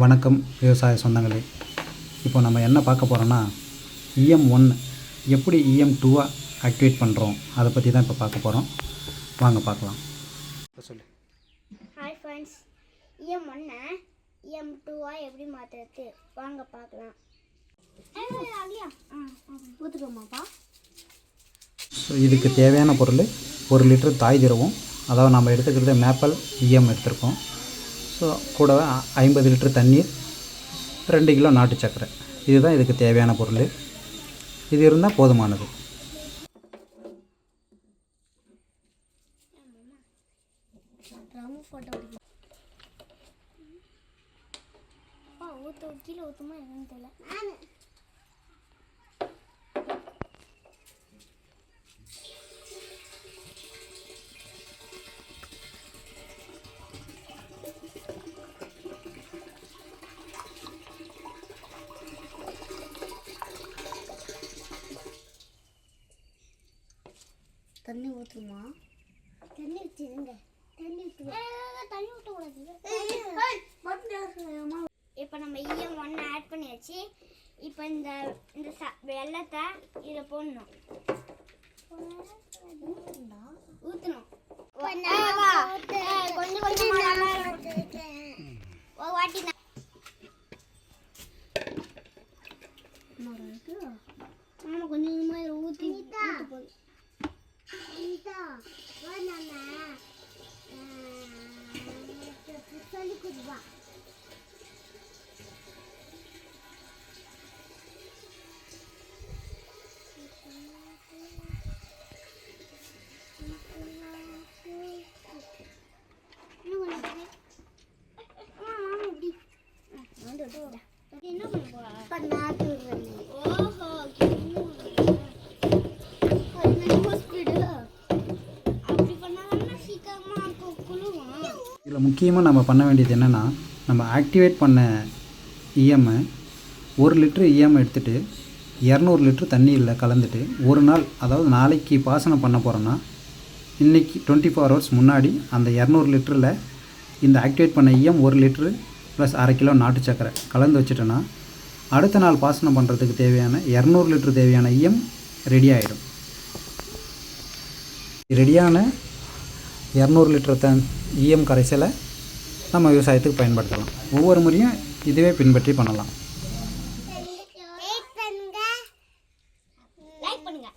வணக்கம் விவசாய சொந்தங்களே. இப்போ நம்ம என்ன பார்க்க போகிறோன்னா இஎம் ஒன் எப்படி இஎம் டூவை ஆக்டிவேட் பண்ணுறோம் அதை பற்றி தான் இப்போ பார்க்க போகிறோம் வாங்க பார்க்கலாம். சொல்லு. ஹாய் ஃப்ரெண்ட்ஸ் இஎம் ஒன்னை இஎம் டூவாக எப்படி மாற்றுறது வாங்க பார்க்கலாம். ஊற்றுக்கோமாப்பா ஸோ இதுக்கு தேவையான பொருள் ஒரு லிட்டர் தாய் திரவம். அதாவது நம்ம எடுத்துக்கிறது மேப்பல் இஎம் எடுத்திருக்கோம். ஸோ கூடவே ஐம்பது லிட்டர் தண்ணீர் ரெண்டு கிலோ நாட்டு சர்க்கரை இதுதான் இதுக்கு தேவையான பொருள். இது இருந்தால் போதுமானது. ஊற்ற கீழே ஊற்றுமா என்னன்னு தெரியல. தண்ணி ஊற்றுமா தண்ணி ஊற்றிடுங்க தண்ணி ஊற்று தண்ணி ஊற்றக்கூடாது இப்போ நம்ம இஎம் ஒன்று ஆட் பண்ணியாச்சு. இப்போ இந்த இந்த ச வெள்ளத்தை இதில் போடணும். ஊற்றணும் கொஞ்சம் வாட்டி நான் ஆமாம் கொஞ்சம் கொஞ்சமாக இதில் முக்கியமாக நம்ம பண்ண வேண்டியது என்னென்னா நம்ம ஆக்டிவேட் பண்ண இஎம்ஐ ஒரு லிட்ரு இஎம்ஐ எடுத்துகிட்டு இரநூறு லிட்ரு தண்ணியில் கலந்துட்டு ஒரு நாள் அதாவது நாளைக்கு பாசனம் பண்ண போகிறோன்னா இன்றைக்கி டுவெண்ட்டி ஃபோர் ஹவர்ஸ் முன்னாடி அந்த இரநூறு லிட்டரில் இந்த ஆக்டிவேட் பண்ண இஎம் ஒரு லிட்ரு ப்ளஸ் அரை கிலோ நாட்டு சக்கரை கலந்து வச்சுட்டோன்னா அடுத்த நாள் பாசனம் பண்ணுறதுக்கு தேவையான இரநூறு லிட்டர் தேவையான ஈயம் ரெடி ஆகிடும் ரெடியான இரநூறு லிட்டர் த ஈயம் கரைசலை நம்ம விவசாயத்துக்கு பயன்படுத்தலாம் ஒவ்வொரு முறையும் இதுவே பின்பற்றி பண்ணலாம் பண்ணுங்க